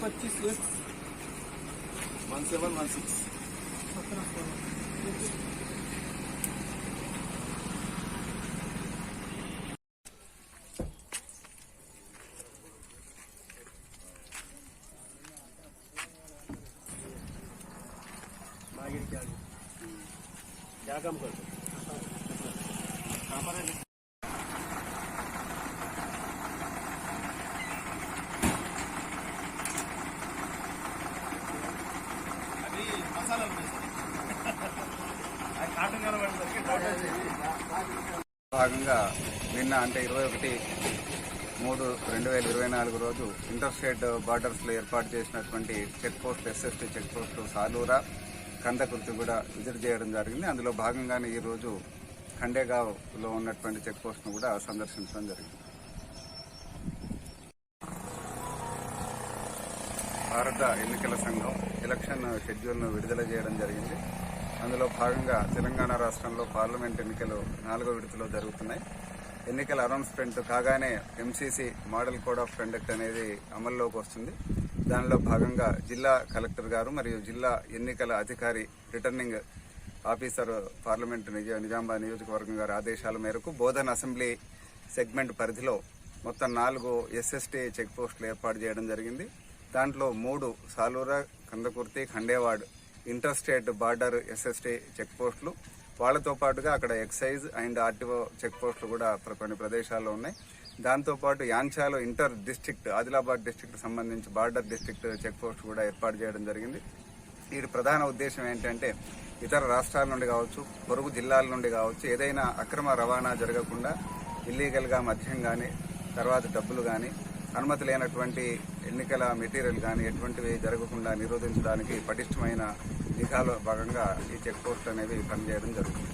पच्चीस one seven one six सत्रह सोलह क्या काम करते భాగంగా నిన్న అంటే ఇరవై ఒకటి మూడు రెండు వేల ఇరవై నాలుగు రోజు ఇంటర్ స్టేట్ బార్డర్స్లో ఏర్పాటు చేసినటువంటి check post SST check post Salura Kandakurthi కూడా విజిట్ చేయడం జరిగింది. అందులో భాగంగానే ఈ రోజు ఖండేగావ్లో ఉన్నటువంటి చెక్ పోస్ట్ను కూడా సందర్శించడం జరిగింది. భారత ఎన్నికల సంఘం ఎలక్షన్ షెడ్యూల్ను విడుదల చేయడం జరిగింది. అందులో భాగంగా తెలంగాణ రాష్ట్రంలో పార్లమెంట్ ఎన్నికలు నాలుగో విడతలో జరుగుతున్నాయి. ఎన్నికల అనౌన్స్మెంట్ కాగానే MCC model code of conduct అనేది అమల్లోకి వస్తుంది. దానిలో భాగంగా జిల్లా కలెక్టర్ గారు మరియు జిల్లా ఎన్నికల అధికారి రిటర్నింగ్ ఆఫీసర్ పార్లమెంట్ నిజ నిజామాబాద్ నియోజకవర్గం గారి ఆదేశాల మేరకు బోధన్ అసెంబ్లీ సెగ్మెంట్ పరిధిలో మొత్తం నాలుగు ఎస్ఎస్టీ చెక్ పోస్టులు ఏర్పాటు చేయడం జరిగింది. దాంట్లో మూడు Salura Kandakurthi Khandewad inter state border SST check పోస్టులు. వాళ్ళతో పాటుగా అక్కడ ఎక్సైజ్ అండ్ ఆర్టీఓ చెక్ పోస్టులు కూడా కొన్ని ప్రదేశాల్లో ఉన్నాయి. దాంతోపాటు యాంచాలో ఇంటర్ డిస్ట్రిక్ట్ ఆదిలాబాద్ డిస్టిక్ట్ సంబంధించి బార్డర్ డిస్టిక్ట్ చెక్ పోస్ట్ కూడా ఏర్పాటు చేయడం జరిగింది. వీటి ప్రధాన ఉద్దేశం ఏంటంటే ఇతర రాష్ట్రాల నుండి కావచ్చు పొరుగు జిల్లాల నుండి కావచ్చు ఏదైనా అక్రమ రవాణా జరగకుండా ఇల్లీగల్గా మద్యం కానీ తర్వాత డబ్బులు కానీ అనుమతి లేనటువంటి ఎన్నికల మెటీరియల్ కానీ ఎటువంటివి జరగకుండా నిరోధించడానికి పటిష్టమైన నిఘాలో భాగంగా ఈ చెక్ పోస్ట్ అనేవి పనిచేయడం జరుగుతుంది.